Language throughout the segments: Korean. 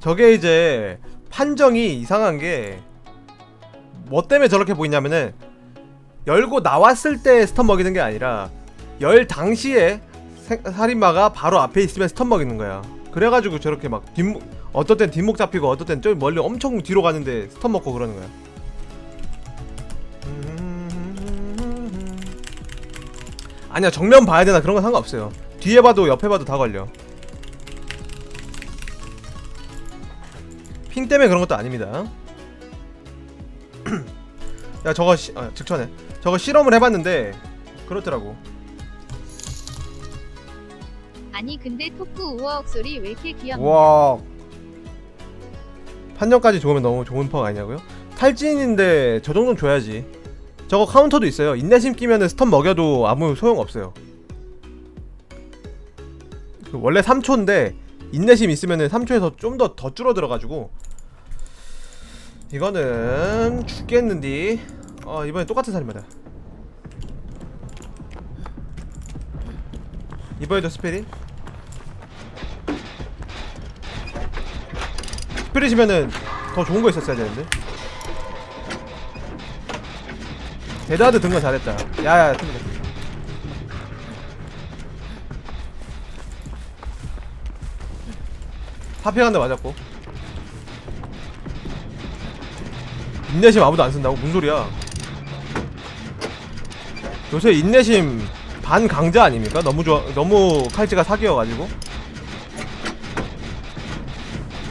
저게 이제 판정이 이상한 게 뭐 때문에 저렇게 보이냐면은 열고 나왔을 때 스턴 먹이는 게 아니라 열 당시에 생- 살인마가 바로 앞에 있으면 스턴 먹이는 거야. 그래가지고 저렇게 막 뒷목 어떨 땐 뒷목 잡히고 어떨 땐 저기 멀리 엄청 뒤로 가는데 스턴 먹고 그러는 거야. 아니야 정면 봐야 되나 그런 건 상관없어요. 뒤에 봐도 옆에 봐도 다 걸려. 핑 때문에 그런 것도 아닙니다. 야 저거 시, 아, 직전에 저거 실험을 해봤는데 그렇더라고. 아니 근데 토크 우어억 소리 왜 이렇게 귀엽냐 와 판정까지 좋으면 너무 좋은 펑 아니냐고요? 탈진인데 저 정도는 줘야지. 저거 카운터도 있어요. 인내심 끼면은 스턴 먹여도 아무 소용 없어요. 그 원래 3초인데 인내심 있으면은 3초에서 좀 더 더 줄어들어가지고 이거는 죽겠는디. 어 이번에 똑같은 살인마다. 이번에도 스페리? 스피릿이면은 더 좋은 거 있었어야 되는데 든건 잘했다 야야 틀리다 파피한 대 맞았고 인내심 아무도 안 쓴다고? 무슨 소리야 요새 인내심 반 강자 아닙니까? 너무 좋아 너무 칼찌가 사기여가지고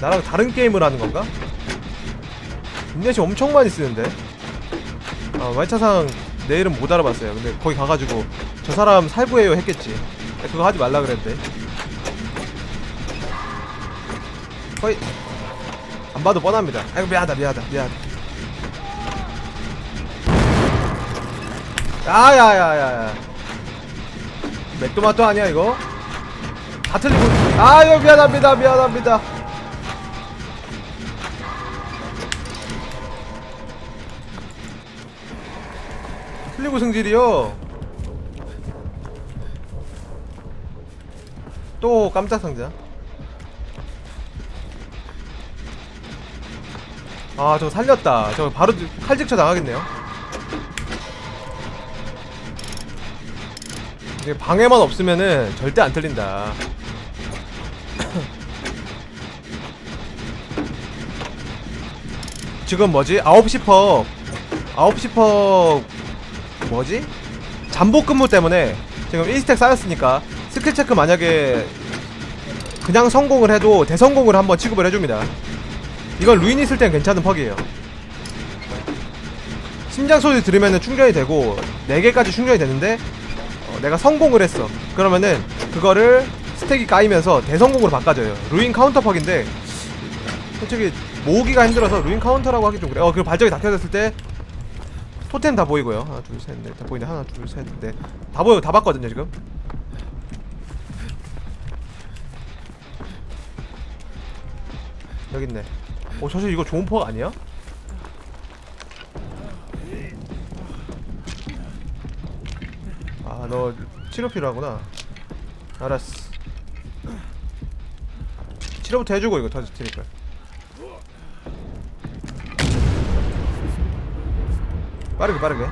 나랑 다른 게임을 하는 건가? 인내심 엄청 많이 쓰는데 아 말차상 내 이름 못 알아봤어요. 근데 거기 가가지고 저 사람 살구해요 했겠지. 그거 하지 말라 그랬는데. 거의 안 봐도 뻔합니다. 아이고 미안하다 미안하다 미안하다. 야야야야야. 맥도마토 아니야 이거? 다 틀리고. 아유 미안합니다 미안합니다 틀리고 승질이요. 또 깜짝 상자. 아 저거 살렸다. 저거 바로 칼직쳐 나가겠네요. 이게 방해만 없으면은 절대 안 틀린다. 지금 뭐지? 9시 퍽 9시 퍽 뭐지? 잠복 근무 때문에 지금 1스택 쌓였으니까 스킬 체크 만약에 그냥 성공을 해도 대성공을 한번 취급을 해줍니다. 이건 루인 있을 땐 괜찮은 퍽이에요. 심장 소리 들으면 충전이 되고 4개까지 충전이 되는데 어, 내가 성공을 했어. 그러면은 그거를 스택이 까이면서 대성공으로 바꿔줘요. 루인 카운터 퍽인데 솔직히 모으기가 힘들어서 루인 카운터라고 하기 좀 그래. 어 그리고 발전이 다 켜졌을 때 토템 다 보이고요. 하나 둘셋넷다 보이네. 하나 둘셋넷다 보여. 다 봤거든요 지금. 여기 있네. 어 사실 이거 좋은 퍼 아니야? 아 너 치료 필요하구나. 알았어. 치료부터 해주고 이거 터질 테니까 빠르게 빠르게.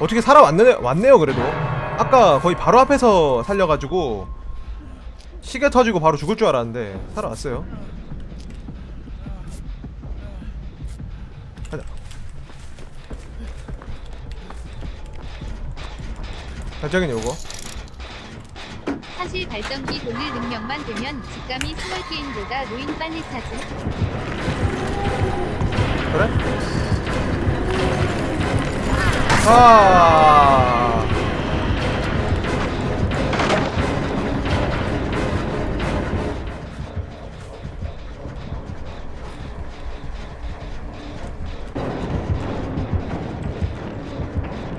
어떻게 살아왔네 왔네요 그래도. 아까 거의 바로 앞에서 살려가지고 시계 터지고 바로 죽을 줄 알았는데 살아왔어요. 가자. 발전기는 요거. 사실 발전기 돌릴 능력만 되면 직감이 스몰 게임보다 루인 빨리 차지 그래? 아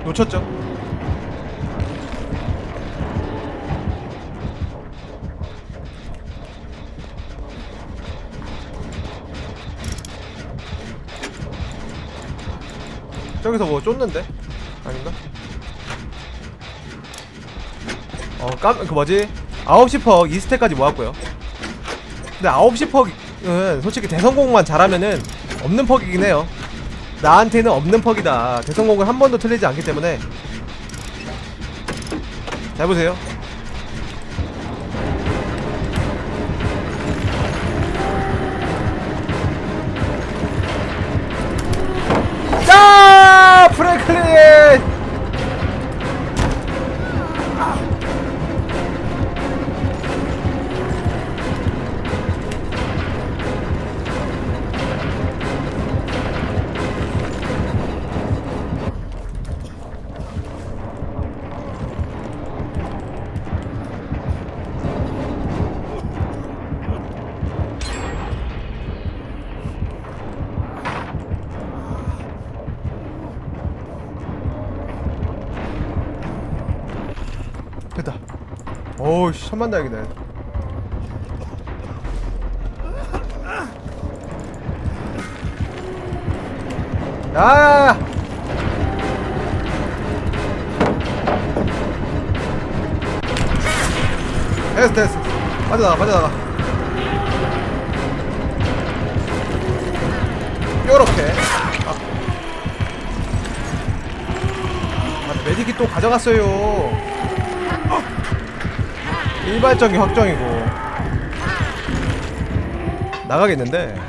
놓쳤죠? 저기서 뭐 쫓는데? 아닌가? 어, 깜, 그 뭐지? 9시 퍽 2스택까지 모았고요. 근데 9시 퍽은 솔직히 대성공만 잘하면은 없는 퍽이긴 해요. 나한테는 없는 퍽이다. 대성공을 한 번도 틀리지 않기 때문에. 잘 보세요. 어우, 씨, 천만 다행이네. 야! 됐어, 됐어. 빠져나가, 빠져나가. 요렇게. 아. 아, 메디킷 또 가져갔어요. 일반적인 확정이고. 나가겠는데?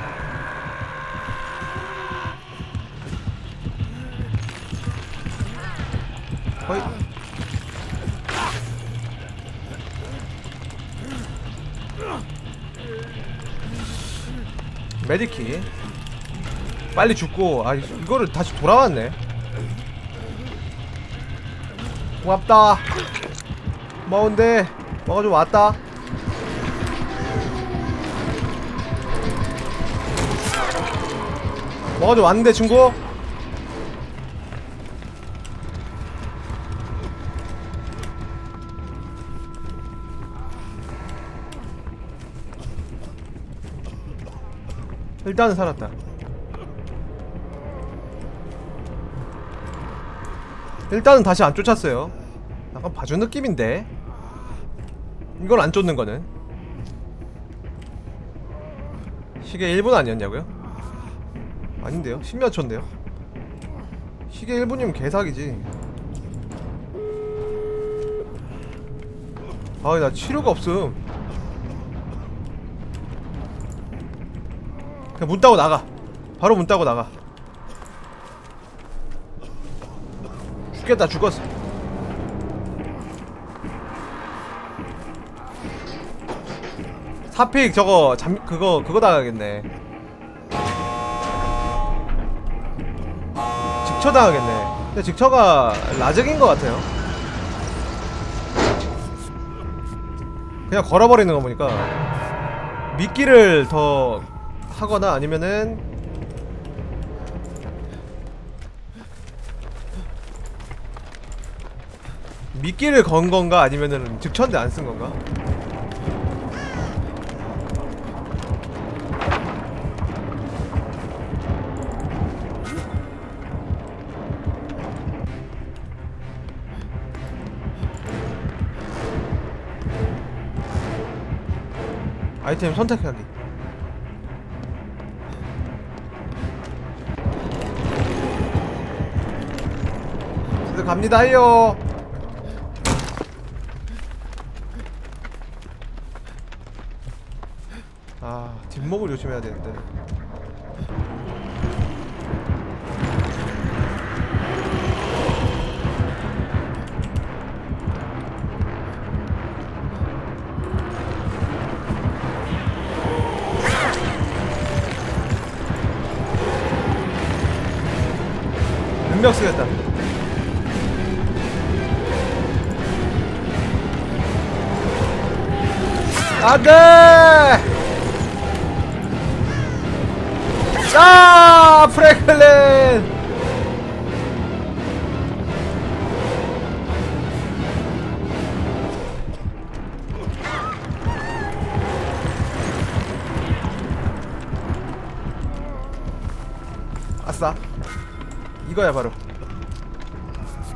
거의. 메디키. 빨리 죽고 아 이거를 다시 돌아왔네. 고맙다. 고마운데 뭐가 좀 왔다. 뭐가 좀 왔는데 친구? 일단은 살았다. 일단은 다시 안 쫓았어요. 약간 봐준 느낌인데 이걸 안 쫓는 거는 시계 1분 아니었냐고요? 아닌데요? 10몇 초인데요? 시계 1분이면 개사기지 아 나 치료가 없음 그냥 문 따고 나가 바로 문 따고 나가 죽겠다 죽었어 사픽 저거 잠 그거 그거 당하겠네. 직처 당하겠네. 근데 직처가 라적인 것 같아요. 그냥 걸어버리는 거 보니까 미끼를 더 하거나 아니면은 미끼를 건 건가 아니면은 직처인데 안쓴 건가? 아이템 선택하기 이제 갑니다요 아 뒷목을 조심해야 되는데 능력 쓰겠다. 안돼! 아 프랭클린 이거야 바로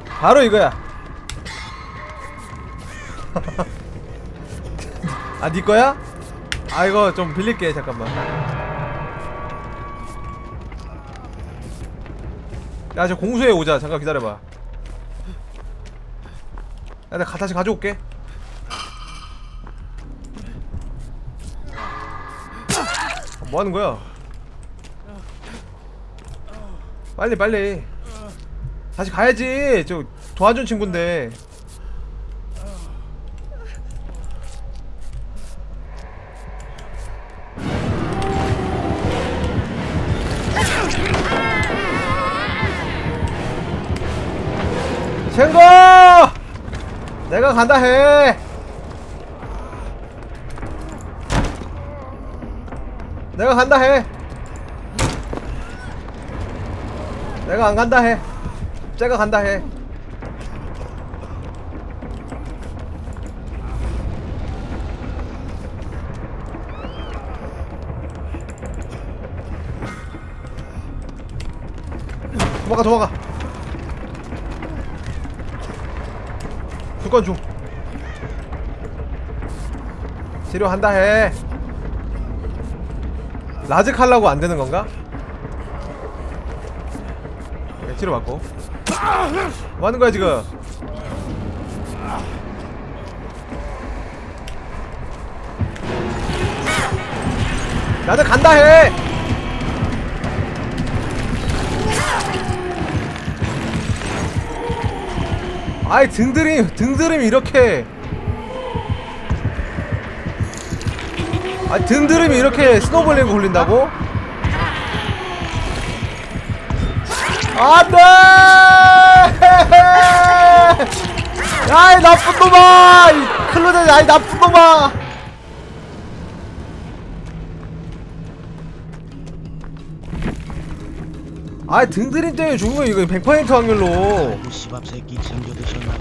바로 이거야 아, 네 거야? 아, 이거 좀 빌릴게, 잠깐만. 야, 저 공수해 오자. 잠깐 기다려봐. 야, 내가 가- 다시 가져올게. 어, 뭐 하는 거야? 빨리, 빨리. 다시 가야지. 저 도와준 친구인데. 챙거! 내가 간다 해. 내가 간다 해. 내가 안 간다 해. 쟤가 간다 해. 도망가 도망가. 주건 줘. 치료한다 해. 라직 하려고 안 되는 건가? 네, 치료 받고. 뭐 하는 거야 지금? 나도 간다 해. 아이 등드림 등드림이 이렇게 아 등드림이 이렇게 스노볼링을 굴린다고? 안돼! 야이 나쁜 놈아! 이 클로데 야이 나쁜 놈아! 아 등드림 때문에 죽으면 이거 100% 확률로 아이고 씨밥 새끼 챙겨 드셨나요?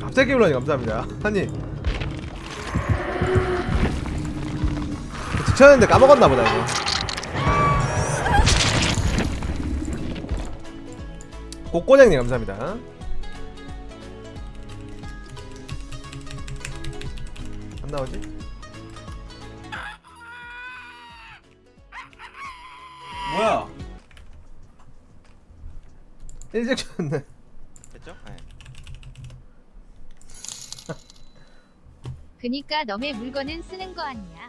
갑자기 올라니 감사합니다. 한님. 직천했는데 까먹었나 보다 이거. 꽃꼬냥님 감사합니다. 안 나오지? 뭐야? 일찍 쳤네. 됐죠? 네. 그니까 너의 물건은 쓰는 거 아니야.